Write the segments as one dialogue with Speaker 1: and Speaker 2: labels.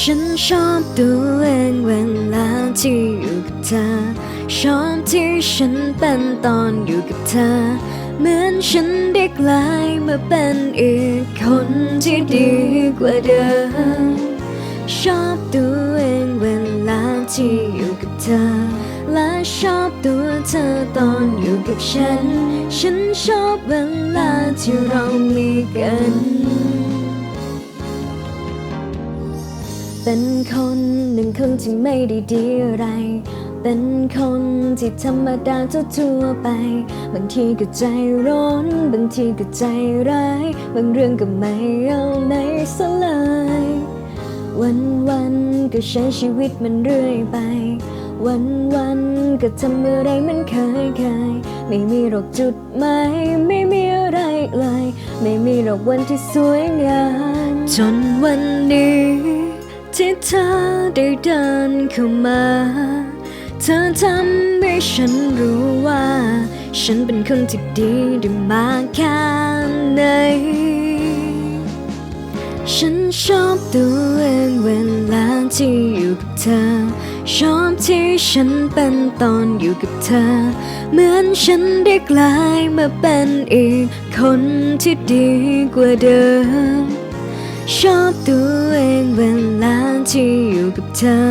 Speaker 1: ฉันชอบตัวเองเวลาที่อยู่กับเธอ ชอบที่ฉันเป็นตอนอยู่กับเธอ เหมือนฉันได้กลายมาเป็นอีกคนที่ดีกว่าเดิม ชอบตัวเองเวลาที่อยู่กับเธอ และชอบตัวเธอตอนอยู่กับฉัน ฉันชอบเวลาที่เรามีกัน เป็นคนหนึ่งคนที่ไม่ได้ดีอะไร เป็นคนที่ธรรมดาทั่วไป บางทีก็ใจร้อน บางทีก็ใจร้าย บางเรื่องก็ไม่เอาไหนซะเลยวันวันก็ใช้ชีวิตมันเรื่อยไป วันวันก็ทำอะไรมันเคยเคยๆไม่มีหรอกจุดหมายไม่มีอะไรเลย ไม่มีหรอกวันที่สวยงามจนวันนี้ ที่เธอได้เดินเข้ามา เธอทำให้ฉันรู้ว่า ฉันเป็นคนที่ดีได้มากแค่ไหน ฉันชอบตัวเองเวลาที่อยู่กับเธอ ชอบที่ฉันเป็นตอนอยู่กับเธอ เหมือนฉันได้กลายมาเป็นอีกคนที่ดีกว่าเดิม ชอบตัวเองเวลาที่อยู่กับเธอ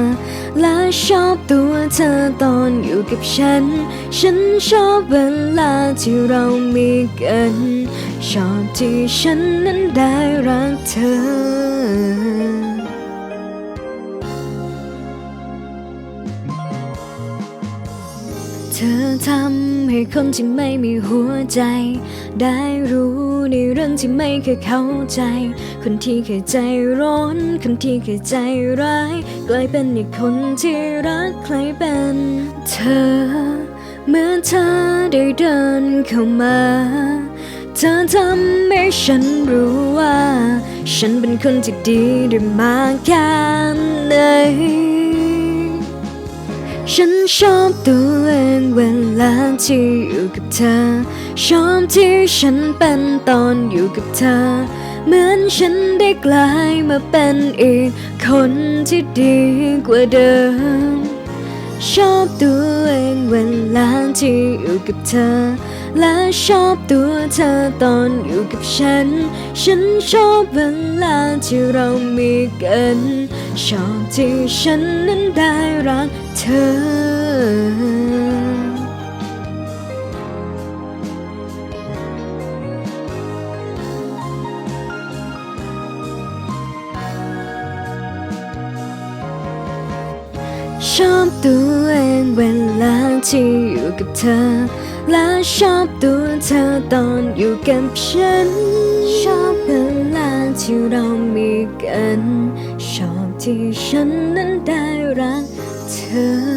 Speaker 1: และชอบตัวเธอตอนอยู่กับฉัน ฉันชอบเวลาที่เรามีกัน ชอบที่ฉันนั้นได้รักเธอ อทำให้คนที่ไม่มีหัวใจ ได้รู้ในเรื่องที่ไม่เคยเข้าใจ คนที่เคยใจร้อน คนที่เคยใจร้าย กลายเป็นอีกคนที่รักใครเป็น เธอ เมื่อเธอได้เดินเข้ามา เธอทำให้ฉันรู้ว่า ฉันเป็นคนที่ดีได้มากแค่ไหน ฉันชอบตัวเองเวลาที่อยู่กับเธอ ชอบที่ฉันเป็นตอนอยู่กับเธอ เหมือนฉันได้กลายมาเป็นอีกคนที่ดีกว่าเดิม ชอบตัวเองเวลาที่อยู่กับเธอ และชอบตัวเธอตอนอยู่กับฉัน ฉันชอบเวลาที่เรามีกัน ชอบที่ฉันนั้นได้รักเธอชอบตัวเองเวลา ที่อยู่กับเธอ และชอบตัวเธอตอนอยู่กับฉัน ชอบเวลาที่เรามีกัน ชอบที่ฉันนั้นได้รักเธอ